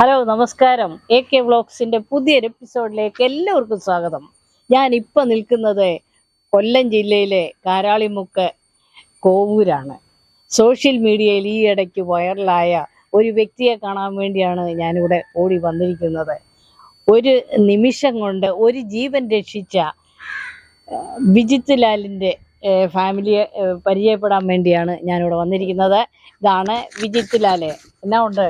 Hello നമസ്കാരം. A K വ്ളോഗ്സിന്റെ പുതിയൊരു എപ്പിസോഡിലേക്ക് എല്ലാവർക്കും സ്വാഗതം. ഞാൻ ഇപ്പം നിൽക്കുന്നത് കൊല്ലം ജില്ലയിലെ കാരാളിമുക്ക് കോവൂരാണ്. സോഷ്യൽ മീഡിയയിൽ ഈ ഇടയ്ക്ക് വൈറലായ ഒരു വ്യക്തിയെ കാണാൻ വേണ്ടിയാണ് ഞാനിവിടെ ഓടി വന്നിരിക്കുന്നത്. ഒരു നിമിഷം കൊണ്ട് ഒരു ജീവൻ രക്ഷിച്ച വിജിത് വിജിത്ത് ലാലിന്റെ ഫാമിലിയെ പരിചയപ്പെടാൻ വേണ്ടിയാണ് ഞാനിവിടെ വന്നിരിക്കുന്നത്. ഇതാണ് വിജിത്ത് ലാൽ എന്നാ ഉണ്ട്?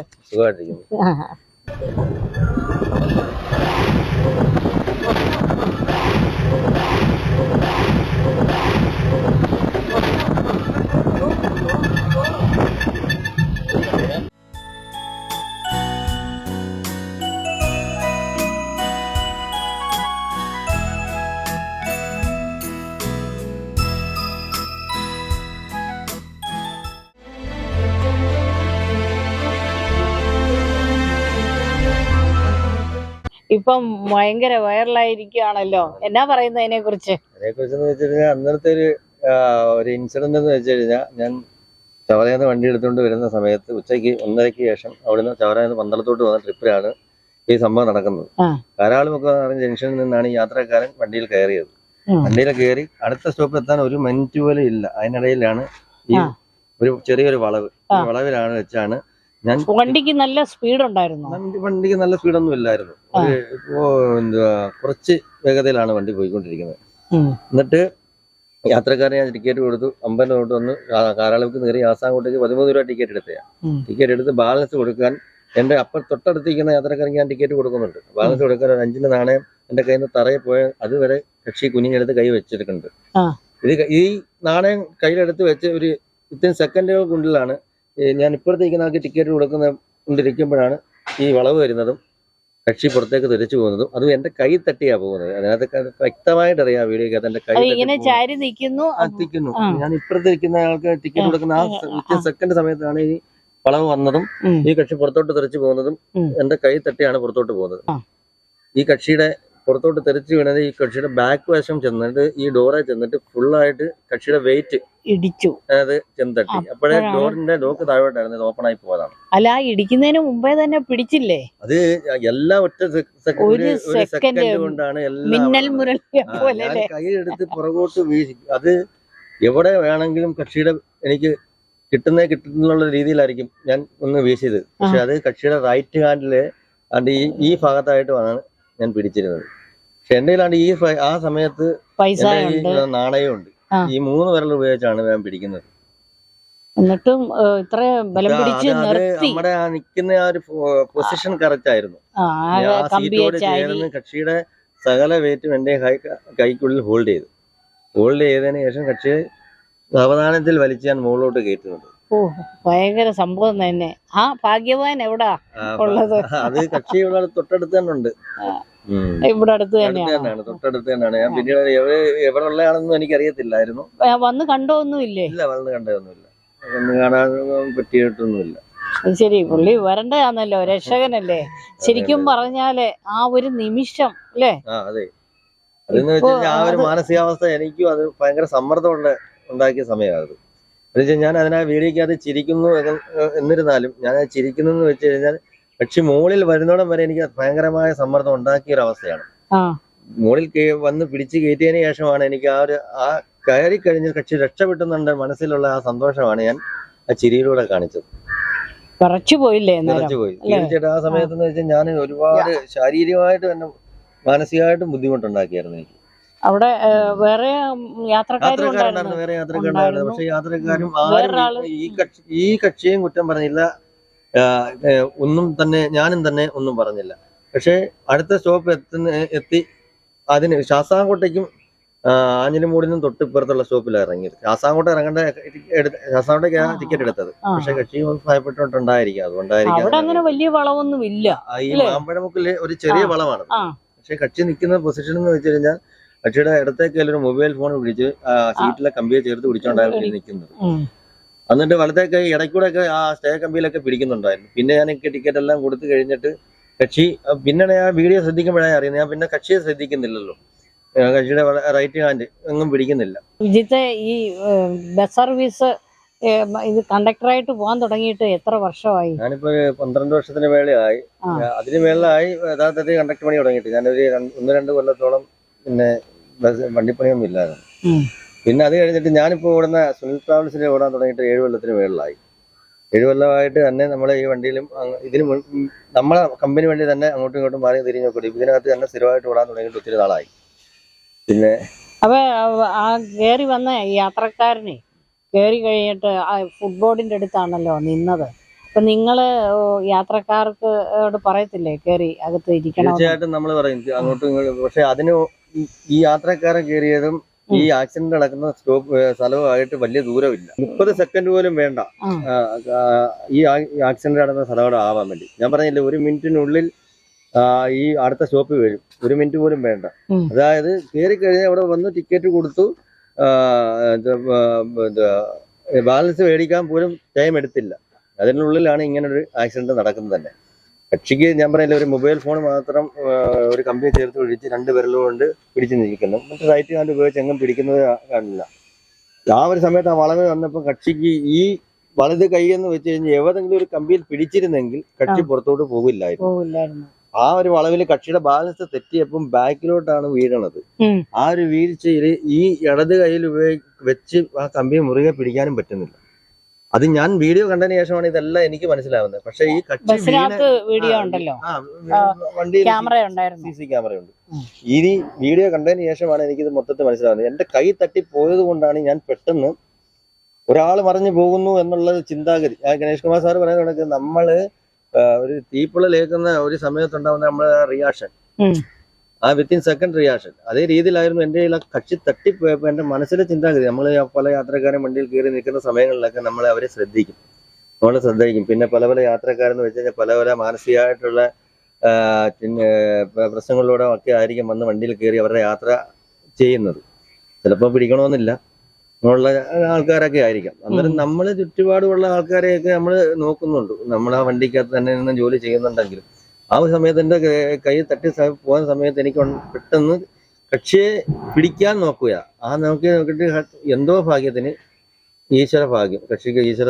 ഇപ്പം ഭയങ്കര വൈറലായിരിക്കുകയാണല്ലോ എന്നാ പറയുന്നത് അതിനെ കുറിച്ച് അതിനെ അന്നത്തെ ഒരു ഒരു ഇൻസിഡന്റ് എന്ന് വെച്ച് കഴിഞ്ഞാൽ ഞാൻ ചവറയിൽ വണ്ടി എടുത്തുകൊണ്ട് വരുന്ന സമയത്ത് ഉച്ചയ്ക്ക് ഒന്നരയ്ക്ക് ശേഷം അവിടുന്ന് ചവറയിൽ നിന്ന് പന്തളത്തോട്ട് വന്ന ട്രിപ്പിലാണ് ഈ സംഭവം നടക്കുന്നത്. കാരാളുമുക്ക് ജംഗ്ഷനിൽ നിന്നാണ് ഈ യാത്രക്കാരൻ വണ്ടിയിൽ കയറിയത്. വണ്ടിയിൽ കയറി അടുത്ത സ്റ്റോപ്പിൽ എത്താൻ ഒരു മിനിറ്റ് പോലും ഇല്ല. അതിനിടയിലാണ് ഈ ഒരു ചെറിയൊരു വളവ്. ഈ വളവിലാണ് വെച്ചാണ് ഞാൻ വണ്ടിക്ക് നല്ല സ്പീഡ് ഉണ്ടായിരുന്നു? വണ്ടി വണ്ടിക്ക് നല്ല സ്പീഡൊന്നും ഇല്ലായിരുന്നു. ഒരു ഇപ്പോ എന്തുവാ കുറച്ച് വേഗതയിലാണ് വണ്ടി പോയിക്കൊണ്ടിരിക്കുന്നത്. എന്നിട്ട് യാത്രക്കാരെ ഞാൻ ടിക്കറ്റ് കൊടുത്തു. അമ്പലത്തോട്ട് വന്ന് കാരാളക്ക് കയറി ആസാങ്കോട്ടേക്ക് പതിമൂന്ന് രൂപ ടിക്കറ്റ് എടുത്തയാ. ടിക്കറ്റ് എടുത്ത് ബാലൻസ് കൊടുക്കാൻ എന്റെ അപ്പം തൊട്ടടുത്തിരിക്കുന്ന യാത്രക്കാരൻ ഞാൻ ടിക്കറ്റ് കൊടുക്കുന്നുണ്ട്. ബാലൻസ് കൊടുക്കാൻ ഒരു അഞ്ചിന്റെ നാണയം എന്റെ കയ്യിൽ നിന്ന് തറയിൽ പോയ അതുവരെ കക്ഷി കുഞ്ഞിനെടുത്ത് കൈ വെച്ചെടുക്കുന്നുണ്ട് ആ. ഇത് ഈ നാണയം കയ്യിലെടുത്ത് വെച്ച് ഒരു ഇത്രയും സെക്കൻഡുകൾക്കുള്ളിലാണ് ഞാൻ ഇപ്പുറത്തേക്ക് നമുക്ക് ടിക്കറ്റ് കൊടുക്കുന്ന കൊണ്ടിരിക്കുമ്പോഴാണ് ഈ വളവ് വരുന്നതും കക്ഷി പുറത്തേക്ക് തിരിച്ചു പോകുന്നതും. അതും എന്റെ കൈ തട്ടിയാ പോകുന്നത്. അതിനകത്ത് വ്യക്തമായിട്ട് അറിയാം വീഡിയോക്കകത്ത് എന്റെ കൈ എത്തിക്കുന്നു ഞാൻ ഇപ്പുറത്ത് ഇരിക്കുന്ന ആൾക്ക് ടിക്കറ്റ് കൊടുക്കുന്ന ആ. സെക്കൻഡ് സമയത്താണ് ഈ വളവ് വന്നതും ഈ കക്ഷി പുറത്തോട്ട് തിരിച്ചു പോകുന്നതും എന്റെ കൈ തട്ടിയാണ് പുറത്തോട്ട് പോകുന്നത്. ഈ കക്ഷിയുടെ പുറത്തോട്ട് തെറിച്ച് വീണത് ഈ കക്ഷിയുടെ ബാക്ക് വശം ചെന്നിട്ട് ഈ ഡോറെ ചെന്നിട്ട് ഫുള്ളായിട്ട് കക്ഷിയുടെ വെയിറ്റ് ഇടിച്ചു. അതായത് ചെന്തട്ടി. അപ്പോഴേ ഡോറിന്റെ ലോക്ക് താഴോട്ടായിരുന്നു. ഓപ്പൺ ആയി പോയതാണ്. അല്ല ഇടിക്കുന്നതിന് മുമ്പേ തന്നെ പിടിച്ചില്ലേ? അത് എല്ലാ ഒറ്റ സെക്കൻഡ് ഒരു ഒരു സെക്കൻഡ് കൊണ്ടാണ് എല്ലാം മിന്നൽ. മുരളിയെ പോലെ കൈയെടുത്ത് പുറകോട്ട് വീശി. അത് എവിടെ വേണമെങ്കിലും കക്ഷിയുടെ എനിക്ക് കിട്ടുന്നേ കിട്ടുന്നുള്ള രീതിയിലായിരിക്കും ഞാൻ ഒന്ന് വീശിയത്. പക്ഷെ അത് കക്ഷിയുടെ റൈറ്റ് ഹാൻഡിൽ അതിന്റെ ഈ ഭാഗത്തായിട്ട് വന്നാണ് ഞാൻ പിടിച്ചിരുന്നത്. പക്ഷെ എന്റെ കയ്യിലാണ്ട് ഈ ആ സമയത്ത് പൈസ എന്റെ ഉണ്ട്. ഈ നാണയമുണ്ട്. ഈ മൂന്ന് വിരൽ ഉപയോഗിച്ചാണ് ഞാൻ പിടിക്കുന്നത്. എന്നിട്ടും ഇത്ര ബലം പിടിച്ച് നിർത്തി. നമ്മുടെ ആ നിൽക്കുന്ന ആ ഒരു പൊസിഷൻ കറക്റ്റ് ആയിരുന്നു. സീറ്റോട് ചേർന്ന് കക്ഷിയുടെ സകല വെയിറ്റും എന്റെ കൈക്കുള്ളിൽ ഹോൾഡ് ചെയ്തു. ഹോൾഡ് ചെയ്തതിന് ശേഷം കക്ഷി സാവധാനത്തിൽ വലിച്ച് ഞാൻ മുകളിലോട്ട് കയറ്റുന്നത് ഓ ഭയങ്കര സംഭവം തന്നെ. ആ ഭാഗ്യവാൻ എവിടാ? ഉള്ളത്. അത് കക്ഷി ഇവിടെ തൊട്ടടുത്ത് തന്നെ ഉണ്ട്. ഇവിടെ അടുത്ത് തന്നെയാണ്? തൊട്ടടുത്ത് തന്നെയാണ്. ഞാൻ പിന്നീട് എവിടെ ഉള്ളതാണെന്നും എനിക്ക് അറിയത്തില്ലായിരുന്നു വന്ന് കണ്ടോന്നുമില്ലേ ഇല്ല വന്ന് കണ്ടതൊന്നുമില്ല. വന്ന് കാണാൻ പറ്റിയിട്ടൊന്നുമില്ല. ശരി പുള്ളി വരണ്ടതാന്നല്ലോ രക്ഷകനല്ലേ? ശരിക്കും പറഞ്ഞാൽ ആ ഒരു നിമിഷം അല്ലേ? അതെ. അതെന്ന് വെച്ച് ആ ഒരു മാനസികാവസ്ഥ എനിക്കും അത് ഭയങ്കര സമ്മർദ്ദമുള്ള ഉണ്ടാക്കിയ സമയമാണ് അത് എന്ന് വെച്ചാൽ ഞാൻ അതിനാ വീഡിയോക്കകത്ത് ചിരിക്കുന്നു എന്ന് എന്നിരുന്നാലും ഞാൻ അത് ചിരിക്കുന്നു വെച്ച് കഴിഞ്ഞാൽ പക്ഷി മുകളിൽ വരുന്നോടം വരെ എനിക്ക് ഭയങ്കരമായ സമ്മർദ്ദം ഉണ്ടാക്കിയ ഒരു അവസ്ഥയാണ് മുകളിൽ വന്ന് പിടിച്ച് കയറ്റിയതിന് ശേഷമാണ് എനിക്ക് ആ ഒരു ആ കയറി കഴിഞ്ഞ കക്ഷി രക്ഷപ്പെട്ടുന്നുണ്ട് മനസ്സിലുള്ള ആ സന്തോഷമാണ് ഞാൻ ആ ചിരിയിലൂടെ കാണിച്ചത്? തീർച്ചയായിട്ടും ആ സമയത്ത് എന്ന് വെച്ചാൽ ഞാൻ ഒരുപാട് ശാരീരികമായിട്ട് തന്നെ മാനസികമായിട്ടും ബുദ്ധിമുട്ടുണ്ടാക്കിയായിരുന്നു എനിക്ക്. അവിടെ വേറെ യാത്രക്കാരുണ്ടായിരുന്നു വേറെ യാത്രക്കാരുണ്ടായിരുന്നു. പക്ഷെ യാത്രക്കാരും ആരും ഈ കക്ഷി ഈ കക്ഷിയും കുറ്റം പറഞ്ഞില്ല. ഒന്നും തന്നെ ഞാനും തന്നെ ഒന്നും പറഞ്ഞില്ല. പക്ഷെ അടുത്ത സ്റ്റോപ്പ് എത്തുന്ന എത്തി അതിന് ശാസ്താംകോട്ടയ്ക്കും ആഞ്ഞിലിമൂടിനും തൊട്ടിപ്പുറത്തുള്ള സ്റ്റോപ്പിലാണ് ഇറങ്ങിയത്. ശാസ്താംകോട്ട ഇറങ്ങേണ്ട എടുത്ത് ശാസ്താംകോട്ടയ്ക്ക് ടിക്കറ്റ് എടുത്തത്. പക്ഷെ കക്ഷി ഭയപ്പെട്ടിട്ടുണ്ടായിരിക്കും. അതുകൊണ്ടായിരിക്കും. അവിടെ അങ്ങനെ വലിയ വളവൊന്നും ഇല്ല. ഈ മാമ്പഴമുക്കിലെ ഒരു ചെറിയ വളവാണ്. വളമാണ് പക്ഷെ കക്ഷി നിൽക്കുന്ന പൊസിഷൻ എന്ന് വെച്ച് കഴിഞ്ഞാൽ കക്ഷിയുടെ ഇടത്തേക്ക് ഒരു മൊബൈൽ ഫോൺ പിടിച്ച് ആ സീറ്റിലെ കമ്പിയെ ചേർത്ത് പിടിച്ചോണ്ടായിരുന്നു നിൽക്കുന്നത്. എന്നിട്ട് വലത്തേക്ക് ഇടയ്ക്കൂടെ ഒക്കെ ആ സ്റ്റേ കമ്പിയിലൊക്കെ പിടിക്കുന്നുണ്ടായിരുന്നു. പിന്നെ ഞാൻ എനിക്ക് ടിക്കറ്റ് എല്ലാം കൊടുത്തു കഴിഞ്ഞിട്ട് കക്ഷി പിന്നെ ആ വീഡിയോ ശ്രദ്ധിക്കുമ്പോഴാണ് അറിയുന്നത്. ഞാൻ പിന്നെ കക്ഷിയെ ശ്രദ്ധിക്കുന്നില്ലല്ലോ. കക്ഷിയുടെ റൈറ്റ് ഹാൻഡ് എങ്ങും പിടിക്കുന്നില്ല. വിജിത്തെ ഈ ബസ് സർവീസ് ഇത് കണ്ടക്ടറായിട്ട് പോകാൻ തുടങ്ങിയിട്ട് എത്ര വർഷമായി? ഞാനിപ്പോ പന്ത്രണ്ട് വർഷത്തിന് മേലെയായി ആ. അതിന് മേളിലായി യഥാർത്ഥത്തിൽ കണ്ടക്ടർ പണി തുടങ്ങിയിട്ട്. ഞാനൊരു ഒന്ന് രണ്ട് കൊല്ലത്തോളം പിന്നെ ബസ് വണ്ടിപ്പണിയൊന്നും ഇല്ലായിരുന്നു. പിന്നെ അത് കഴിഞ്ഞിട്ട് ഞാനിപ്പോൾ ഓടുന്ന സുനിൽ ട്രാവൽസിൽ ഓടാൻ തുടങ്ങിയിട്ട് ഏഴ് കൊല്ലത്തിന് മേളിലായി. ഏഴ് കൊല്ലമായിട്ട് തന്നെ നമ്മളെ ഈ വണ്ടിയിലും ഇതിന് നമ്മളെ കമ്പനി വണ്ടി തന്നെ അങ്ങോട്ടും ഇങ്ങോട്ടും മാറി തിരിഞ്ഞു നോക്കി. ഇതിനകത്ത് തന്നെ സ്ഥിരമായിട്ട് ഓടാൻ തുടങ്ങിയിട്ട് ഒത്തിരി നാളായി. പിന്നെ അപ്പൊ ആ- കേറി കയറി വന്ന യാത്രക്കാരനെ കയറി കഴിഞ്ഞിട്ട് ആ ഫുട്ബോർഡിന്റെ അടുത്താണല്ലോ നിന്നത്. അപ്പൊ നിങ്ങൾ യാത്രക്കാർക്ക് പറയത്തില്ലേ? കയറി അകത്ത് ഇരിക്കണം തീർച്ചയായിട്ടും നമ്മൾ പറയും. അങ്ങോട്ടും ഇങ്ങോട്ടും. പക്ഷെ അതിന് ഈ- യാത്രക്കാരൻ കയറിയതും ഈ ആക്സിഡന്റ് നടക്കുന്ന സ്റ്റോപ്പ് സ്ഥലവുമായിട്ട് വലിയ ദൂരമില്ല. മുപ്പത് സെക്കൻഡ് പോലും വേണ്ട. ഈ ആക്സിഡന്റ് നടന്ന സ്ഥലവിടെ ആവാൻ വേണ്ടി. ഞാൻ പറഞ്ഞില്ലേ ഒരു മിനിറ്റിനുള്ളിൽ ഈ അടുത്ത സ്റ്റോപ്പ് വരും. ഒരു മിനിറ്റ് പോലും വേണ്ട. അതായത് കയറി കഴിഞ്ഞാൽ അവിടെ വന്ന് ടിക്കറ്റ് കൊടുത്തു ബാലൻസ് മേടിക്കാൻ പോലും ടൈം എടുത്തില്ല. അതിനുള്ളിലാണ് ഇങ്ങനൊരു ആക്സിഡന്റ് നടക്കുന്നത് തന്നെ. കക്ഷിക്ക് ഞാൻ പറയില്ല ഒരു മൊബൈൽ ഫോൺ മാത്രം ഒരു കമ്പനി ചേർത്ത് ഒഴിച്ച് രണ്ട് വിരലും കൊണ്ട് പിടിച്ചു നിൽക്കുന്നു. മറ്റു റൈറ്റ് ഹാൻഡ് ഉപയോഗിച്ച് എങ്ങും പിടിക്കുന്നത് കാണില്ല. ആ ഒരു സമയത്ത് ആ വളവ് വന്നപ്പോൾ കക്ഷിക്ക് ഈ വലത് കൈ എന്ന് വെച്ച് കഴിഞ്ഞാൽ ഏതെങ്കിലും ഒരു കമ്പിയിൽ പിടിച്ചിരുന്നെങ്കിൽ കക്ഷി പുറത്തോട്ട് പോകില്ലായിരുന്നു ആ ഒരു വളവിൽ കക്ഷിയുടെ ബാലൻസ് തെറ്റിയപ്പം ബാക്കിലോട്ടാണ് വീഴണത്. ആ ഒരു വീഴ്ചയിൽ ഈ ഇടത് കയ്യിൽ ഉപയോഗി വെച്ച് ആ കമ്പി മുറുകെ പിടിക്കാനും പറ്റുന്നില്ല. അത് ഞാൻ വീഡിയോ കണ്ടതിന് ശേഷമാണ് ഇതെല്ലാം എനിക്ക് മനസ്സിലാവുന്നത്. പക്ഷെ ഈ കക്ഷി വീഡിയോ ഉണ്ടല്ലോ. സി സി ക്യാമറയുണ്ട്. ഇനി വീഡിയോ കണ്ടതിന് ശേഷമാണ് എനിക്ക് ഇത് മൊത്തത്തിൽ മനസ്സിലാവുന്നത്. എന്റെ കൈ തട്ടി പോയത് കൊണ്ടാണ് ഞാൻ പെട്ടെന്ന് ഒരാൾ മറിഞ്ഞു പോകുന്നു എന്നുള്ള ചിന്താഗതി. ആ ഗണേഷ് കുമാർ സാർ പറയുന്ന കണക്ക് നമ്മൾ ഒരു തീപ്പൊള്ളലേക്കുന്ന ഒരു സമയത്തുണ്ടാവുന്ന നമ്മുടെ റിയാക്ഷൻ. ആ വിത്തിൻ സെക്കൻഡ് റിയാക്ഷൻ അതേ രീതിയിലായിരുന്നു എന്റെ ആ കക്ഷി തട്ടിപ്പോയപ്പോൾ എന്റെ മനസ്സിലെ ചിന്താഗതി. നമ്മൾ പല യാത്രക്കാരും വണ്ടിയിൽ കയറി നിൽക്കുന്ന സമയങ്ങളിലൊക്കെ നമ്മൾ അവരെ ശ്രദ്ധിക്കും. നമ്മളെ ശ്രദ്ധിക്കും. പിന്നെ പല പല യാത്രക്കാരെന്ന് വെച്ച് കഴിഞ്ഞാൽ പല പല മാനസികമായിട്ടുള്ള പിന്നെ പ്ര- പ്രശ്നങ്ങളിലൂടെ ഒക്കെ ആയിരിക്കും വന്ന് വണ്ടിയിൽ കയറി അവരുടെ യാത്ര ചെയ്യുന്നത്. ചിലപ്പോൾ പിടിക്കണമെന്നില്ല. ഉള്ള ആൾക്കാരൊക്കെ ആയിരിക്കാം. അന്നേരം നമ്മൾ ചുറ്റുപാടുമുള്ള ആൾക്കാരെയൊക്കെ നമ്മൾ നോക്കുന്നുണ്ട്. നമ്മൾ ആ വണ്ടിക്കകത്ത് തന്നെ നിന്ന് ജോലി ചെയ്യുന്നുണ്ടെങ്കിലും ആ സമയത്ത് എന്റെ ക- തട്ടി പോകുന്ന സമയത്ത് എനിക്ക് പെട്ടെന്ന് കക്ഷിയെ പിടിക്കാൻ നോക്കുക. ആ നോക്കി നോക്കിയിട്ട് എന്തോ ഭാഗ്യത്തിന് ഈശ്വര ഭാഗ്യം കക്ഷിക്ക് ഈശ്വര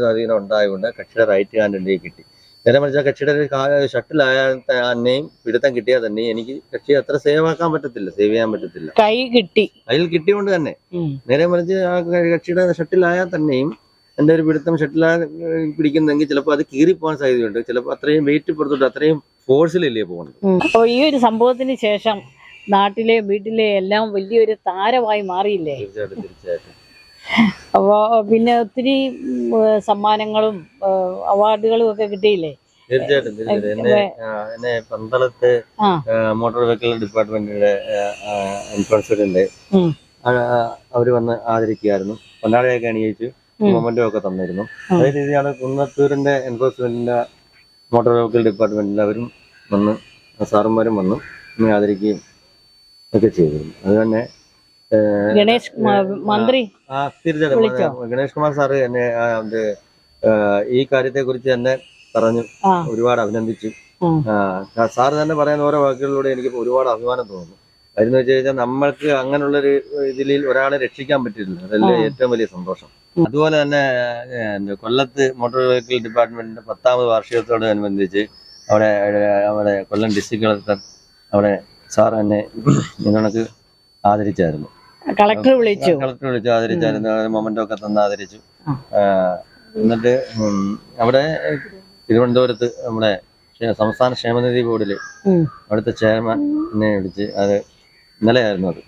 സ്വാധീനം ഉണ്ടായതുകൊണ്ട് കക്ഷിയുടെ റൈറ്റ് ഹാൻഡ് എന്റെ കിട്ടി. നേരെ മറിച്ച് ആ കക്ഷിയുടെ ഒരു ഷട്ടിലായ തന്നെയും പിടുത്തം കിട്ടിയാൽ തന്നെ എനിക്ക് കക്ഷിയെ അത്ര സേവ് ആക്കാൻ പറ്റത്തില്ല സേവ് ചെയ്യാൻ പറ്റത്തില്ല. കൈ കിട്ടി. അതിൽ കിട്ടിയോണ്ട് തന്നെ. നേരെ മറിച്ച് ആ കക്ഷിയുടെ ഷട്ടിലായാൽ തന്നെയും എന്റെ ഒരു പിടുത്തം ഷട്ടിലാ പിടിക്കുന്നെങ്കിൽ ചിലപ്പോൾ അത് കീറിപ്പോകാൻ സാധ്യതയുണ്ട്. ചിലപ്പോൾ അത്രയും വെയിറ്റ് പുറത്തോട്ട് അത്രയും ഫോഴ്സിലല്ലേ പോകുന്നത് അപ്പോൾ ഈ ഒരു സംഭവത്തിന് ശേഷം നാട്ടിലെ വീട്ടിലെ എല്ലാം വലിയൊരു താരമായി മാറിയില്ലേ? തീർച്ചയായിട്ടും തീർച്ചയായിട്ടും. അപ്പോ പിന്നെ ഒത്തിരി സമ്മാനങ്ങളും അവാർഡുകളും ഒക്കെ കിട്ടിയില്ലേ? തീർച്ചയായിട്ടും തീർച്ചയായിട്ടും. എന്നെ എന്നെ പന്തളത്ത് മോട്ടോർ വെഹിക്കിൾ ഡിപ്പാർട്ട്മെന്റിന്റെ ഉം. അവർ വന്ന് ആദരിക്കുകയായിരുന്നു. പൊന്നാളിയൊക്കെ അണിയിച്ചു. മൊമെന്റോ ഒക്കെ തന്നിരുന്നു. അതേ രീതിയാണ് കുന്നത്തൂരിന്റെ എൻഫോഴ്സ്മെന്റിന്റെ മോട്ടോർ വെഹിക്കിൾ ഡിപ്പാർട്ട്മെന്റിൽ അവരും വന്ന് സാറന്മാരും വന്നു എന്നെ ആദരിക്കുകയും ഒക്കെ ചെയ്തിരുന്നു. അത് തന്നെ ഗണേഷ് മന്ത്രി തീർച്ചയായിട്ടും. ഗണേഷ് കുമാർ സാറ് എന്നെ ഈ കാര്യത്തെ കുറിച്ച് തന്നെ പറഞ്ഞു ഒരുപാട് അഭിനന്ദിച്ചു. സാറ് തന്നെ പറയുന്ന ഓരോ വാക്കുകളിലൂടെ എനിക്ക് ഒരുപാട് അഭിമാനം തോന്നുന്നു. കാര്യം വെച്ച് കഴിഞ്ഞാൽ നമ്മൾക്ക് അങ്ങനെയുള്ളൊരു ഇതിൽ ഒരാളെ രക്ഷിക്കാൻ പറ്റിയിട്ടില്ല. അതല്ലേ ഏറ്റവും വലിയ സന്തോഷം. അതുപോലെ തന്നെ കൊല്ലത്ത് മോട്ടോർ വെഹിക്കിൾ ഡിപ്പാർട്ട്മെന്റിന്റെ പത്താമത് വാർഷികത്തോടനുബന്ധിച്ച് അവിടെ അവിടെ കൊല്ലം ഡിസ്ട്രിക്ട് കളക്ടർ അവിടെ സാർ എന്നെ നിങ്ങൾക്ക് ആദരിച്ചായിരുന്നു. കളക്ടർ വിളിച്ചു. കളക്ടർ വിളിച്ചു ആദരിച്ചായിരുന്നു. മൊമെന്റോ ഒക്കെ തന്ന് ആദരിച്ചു. എന്നിട്ട് അവിടെ തിരുവനന്തപുരത്ത് നമ്മുടെ സംസ്ഥാന ക്ഷേമനിധി ബോർഡിൽ. അവിടുത്തെ ചെയർമാൻ എന്നെ വിളിച്ച് അത് ഇന്നലെയായിരുന്നു അത്.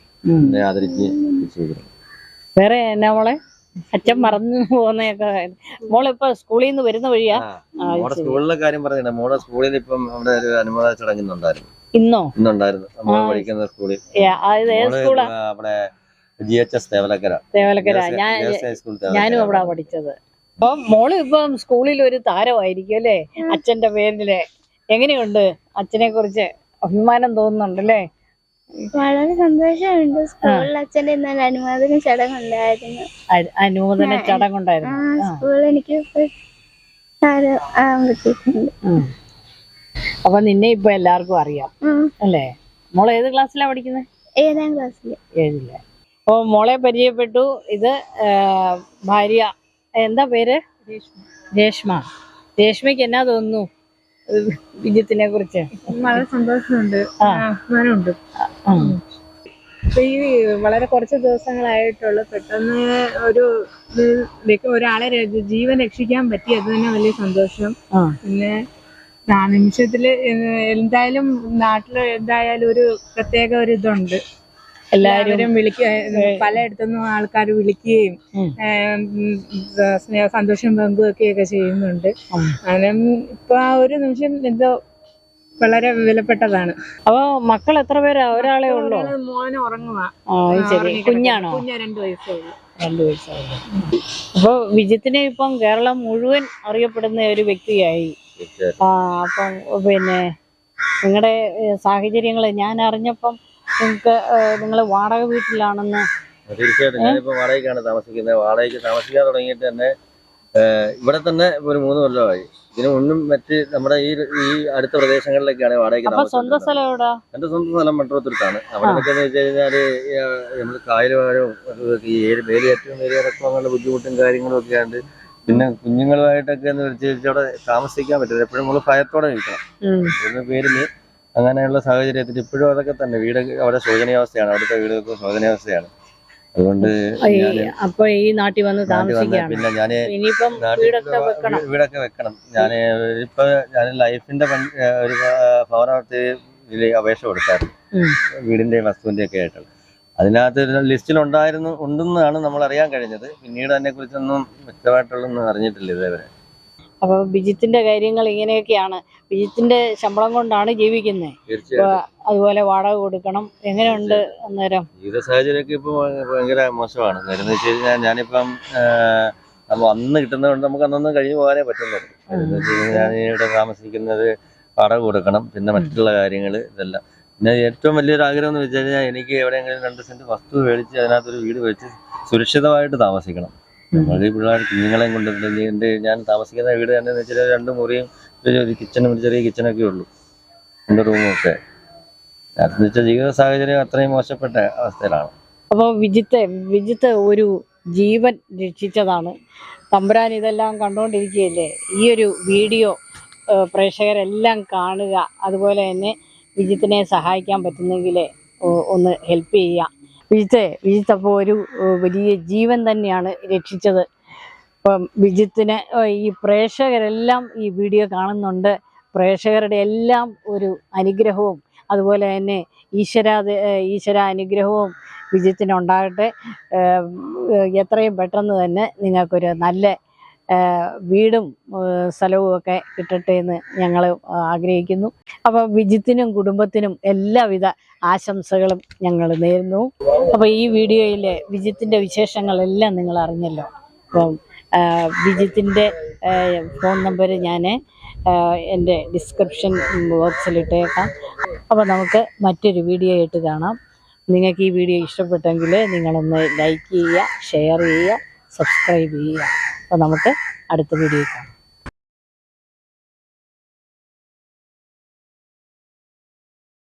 ചെയ്തിരുന്നു. വേറെ എന്നാ മോളെ? അച്ഛൻ മറന്നു പോകുന്നൊക്കെ മോളിപ്പോ സ്കൂളിൽ നിന്ന് വരുന്ന വഴിയാ? മോടെ. സ്കൂളിലെ കാര്യം പറഞ്ഞില്ല? മോടെ സ്കൂളിൽ ഇപ്പം അവിടെ ഒരു അനുമത ചടങ്ങുന്നുണ്ടായിരുന്നു. ഇന്നോ? ഇന്നുണ്ടായിരുന്നു. നമ്മൾ. പഠിക്കുന്ന സ്കൂളിൽ. അവിടെ G H S Thevalakkara. Thevalakkara. ഞാൻ ഞാനും. അവിടെ പഠിച്ചത്. അപ്പൊ മോൾ ഇപ്പം സ്കൂളിൽ ഒരു താരമായിരിക്കും അല്ലേ? അച്ഛന്റെ പേരിൽ. എങ്ങനെയുണ്ട്? അച്ഛനെ കുറിച്ച് അഭിമാനം തോന്നുന്നുണ്ടല്ലേ? വളരെ സന്തോഷമുണ്ട്. സ്കൂളിൽ അച്ഛന്റെ ഇന്നലെ അനുമോദന ചടങ്ങുണ്ടായിരുന്നു. അനുമോദന ചടങ്ങുണ്ടായിരുന്നു. സ്കൂളിൽ എനിക്ക് അപ്പൊ നിന്നെ ഇപ്പൊ എല്ലാവർക്കും അറിയാം. അല്ലേ? മോൾ ഏത് ക്ലാസ്സിലാ പഠിക്കുന്നത് ഏഴാം ക്ലാസ്സിൽ ഏഴിൽ. അപ്പൊ മോളെ പരിചയപ്പെട്ടു. ഇത് ഭാര്യ. എന്താ പേര്? രേഷ്മ. രേഷ്മയ്ക്ക് എന്നാ തോന്നുന്നു? വിജിത്തിനെ കുറിച്ച്. വളരെ സന്തോഷമുണ്ട്. അഭിമാനമുണ്ട് ഈ വളരെ കുറച്ച് ദിവസങ്ങളായിട്ടുള്ള പെട്ടെന്ന് ഒരു ഒരാളെ ജീവൻ രക്ഷിക്കാൻ പറ്റി അത് തന്നെ വലിയ സന്തോഷം. പിന്നെ നിമിഷത്തിൽ എന്തായാലും നാട്ടിൽ എന്തായാലും ഒരു പ്രത്യേക ഒരു ഇതുണ്ട്. എല്ലാവരും വിളിക്ക പലയിടത്തുനിന്നും ആൾക്കാർ വിളിക്കുകയും സന്തോഷം പങ്കുവെക്കുകയൊക്കെ ചെയ്യുന്നുണ്ട്. അങ്ങനെ ഇപ്പൊ ആ ഒരു നിമിഷം എന്തോ വളരെ വിലപ്പെട്ടതാണ്. അപ്പൊ മക്കൾ എത്ര പേരാ? ഒരാളെ ഉള്ളോ? മോനെ മോന് ഉറങ്ങുവാ. ആ ശരി. കുഞ്ഞാണോ? കുഞ്ഞ രണ്ടു വയസ്സേ ഉള്ളൂ. രണ്ടു വയസ്സായല്ലോ അപ്പൊ വിജിത്തിനെ ഇപ്പം കേരളം മുഴുവൻ അറിയപ്പെടുന്ന ഒരു വ്യക്തിയായി. ആ അപ്പം പിന്നെ നിങ്ങളുടെ സാഹചര്യങ്ങൾ ഞാൻ അറിഞ്ഞപ്പം നിങ്ങൾക്ക് നിങ്ങൾ വാടക വീട്ടിലാണെന്ന് തീർച്ചയായിട്ടും ഞാനിപ്പോ വാടകയ്ക്കാണ് താമസിക്കുന്നത്. വാടകയ്ക്ക് താമസിക്കാൻ തുടങ്ങിയിട്ട് തന്നെ ഇവിടെ തന്നെ ഒരു മൂന്ന് കൊല്ലമായി. ഇതിനു മുന്നും മറ്റ് നമ്മുടെ ഈ ഈ അടുത്ത പ്രദേശങ്ങളിലൊക്കെയാണ് വാടകയ്ക്ക് സ്വന്തം സ്ഥലം എന്റെ സ്വന്തം സ്ഥലം മൺട്രോത്തുരുത്താണ്. അവിടെ എന്ന് വെച്ച് കഴിഞ്ഞാൽ നമ്മൾ കായലുവാഴവും ഈ ഏഴ് വേലിയേറ്റവും വേലിയിറക്കും അങ്ങനെയുള്ള ബുദ്ധിമുട്ടും കാര്യങ്ങളും ഒക്കെ ഉണ്ട് പിന്നെ കുഞ്ഞുങ്ങളുമായിട്ടൊക്കെ എന്ന് വെച്ച് അവിടെ താമസിക്കാൻ പറ്റില്ല. എപ്പോഴും നമ്മൾ ഭയത്തോടെ നിൽക്കണം. എന്ന പേരിൽ അങ്ങനെയുള്ള സാഹചര്യത്തിൽ ഇപ്പോഴും അതൊക്കെ തന്നെ. വീട് അവിടെ ശോചനീയാവസ്ഥയാണ്. അവിടുത്തെ വീടൊക്കെ ശോചനീയാവസ്ഥയാണ്. അതുകൊണ്ട് അപ്പൊ ഈ നാട്ടിൽ വന്ന് താമസിക്കുകയാണ്. പിന്നെ ഞാൻ വീടൊക്കെ വെക്കണം. ഞാൻ ഇപ്പൊ ഞാൻ ലൈഫിന്റെ ഒരു ഭവനത്തിൽ ഇതിൽ അപേക്ഷ കൊടുത്തായിരുന്നു. വീടിന്റെയും വീടിന്റെ വസ്തുവിന്റെ ഒക്കെ ആയിട്ട് അതിനകത്ത് ഒരു ലിസ്റ്റിൽ ഉണ്ടായിരുന്നു ഉണ്ടെന്നാണ് നമ്മൾ അറിയാൻ കഴിഞ്ഞത്. പിന്നീട് അതിനെ കുറിച്ചൊന്നും വ്യക്തമായിട്ടുള്ളൊന്നും അറിഞ്ഞിട്ടില്ല ഇതേവരെ. അപ്പൊ ബിജിത്തിന്റെ കാര്യങ്ങൾ ഇങ്ങനെയൊക്കെയാണ്. ബിജിത്തിന്റെ ശമ്പളം കൊണ്ടാണ് ജീവിക്കുന്നത് അതുപോലെ വാടക കൊടുക്കണം. എങ്ങനെയുണ്ട് അന്നേരം? ജീവിത സാഹചര്യമൊക്കെ ഇപ്പൊ ഭയങ്കര മോശമാണ്. കാര്യം എന്ന് വെച്ച് കഴിഞ്ഞാൽ ഞാനിപ്പം ആഹ്, നമ്മ അന്ന് കിട്ടുന്നതുകൊണ്ട് നമുക്ക് അന്നൊന്നും കഴിഞ്ഞു പോകാനേ പറ്റുന്നുള്ളൂ. ഞാൻ ഇവിടെ താമസിക്കുന്നത് വാടക കൊടുക്കണം. പിന്നെ മറ്റുള്ള കാര്യങ്ങൾ ഇതെല്ലാം. പിന്നെ ഏറ്റവും വലിയൊരു ആഗ്രഹം എന്ന് വെച്ച് കഴിഞ്ഞാൽ എനിക്ക് എവിടെയെങ്കിലും രണ്ട് സെന്റ് വസ്തു മേടിച്ച് അതിനകത്തൊരു വീട് വെച്ച് സുരക്ഷിതമായിട്ട് താമസിക്കണം. നമ്മൾ ഈ പിള്ളേർ കുഞ്ഞുങ്ങളെയും കൊണ്ട് എന്റെ ഞാൻ താമസിക്കുന്ന വീട് തന്നെ വെച്ചാൽ രണ്ട് മുറിയും ഒരു കിച്ചണും ഒരു ചെറിയ കിച്ചണൊക്കെ ഉള്ളൂ. എന്റെ റൂമും ഒക്കെ. അതെന്ന് വെച്ചാൽ ജീവിത സാഹചര്യം അത്രയും മോശപ്പെട്ട അവസ്ഥയിലാണ്. അപ്പോൾ വിജിത്ത് വിജിത്ത് ഒരു ജീവൻ രക്ഷിച്ചതാണ്. തമ്പുരാൻ ഇതെല്ലാം കണ്ടുകൊണ്ടിരിക്കുകയല്ലേ ഈ ഒരു വീഡിയോ പ്രേക്ഷകരെല്ലാം കാണുക. അതുപോലെ തന്നെ വിജിത്തിനെ സഹായിക്കാൻ പറ്റുന്നെങ്കിൽ ഒന്ന് ഹെൽപ്പ് ചെയ്യുക. വിജിത്തെ വിജിത്ത് അപ്പോൾ ഒരു വലിയ ജീവൻ തന്നെയാണ് രക്ഷിച്ചത്. ഇപ്പം വിജിത്തിന് ഈ പ്രേക്ഷകരെല്ലാം ഈ വീഡിയോ കാണുന്നുണ്ട്. പ്രേക്ഷകരുടെ എല്ലാം ഒരു അനുഗ്രഹവും അതുപോലെ തന്നെ ഈശ്വര ഈശ്വര അനുഗ്രഹവും വിജയത്തിനുണ്ടാകട്ടെ എത്രയും പെട്ടെന്ന് തന്നെ നിങ്ങൾക്കൊരു നല്ല വീടും സ്ഥലവും ഒക്കെ കിട്ടട്ടെ എന്ന് ഞങ്ങൾ ആഗ്രഹിക്കുന്നു. അപ്പോൾ വിജിത്തിനും കുടുംബത്തിനും എല്ലാവിധ ആശംസകളും ഞങ്ങൾ നേരുന്നു. അപ്പോൾ ഈ വീഡിയോയിലെ വിജിത്തിന്റെ വിശേഷങ്ങളെല്ലാം നിങ്ങൾ അറിഞ്ഞല്ലോ. അപ്പം വിജിത്തിന്റെ ഫോൺ നമ്പർ ഞാൻ എന്റെ ഡിസ്ക്രിപ്ഷൻ ബോക്സിലിട്ടേക്കാം. അപ്പോൾ നമുക്ക് മറ്റൊരു വീഡിയോ ആയിട്ട് കാണാം. നിങ്ങൾക്ക് ഈ വീഡിയോ ഇഷ്ടപ്പെട്ടെങ്കിൽ നിങ്ങളൊന്ന് ലൈക്ക് ചെയ്യുക ഷെയർ ചെയ്യുക. സബ്സ്ക്രൈബ് ചെയ്യുക. അപ്പോൾ നമുക്ക് അടുത്ത വീഡിയോ കാണാം.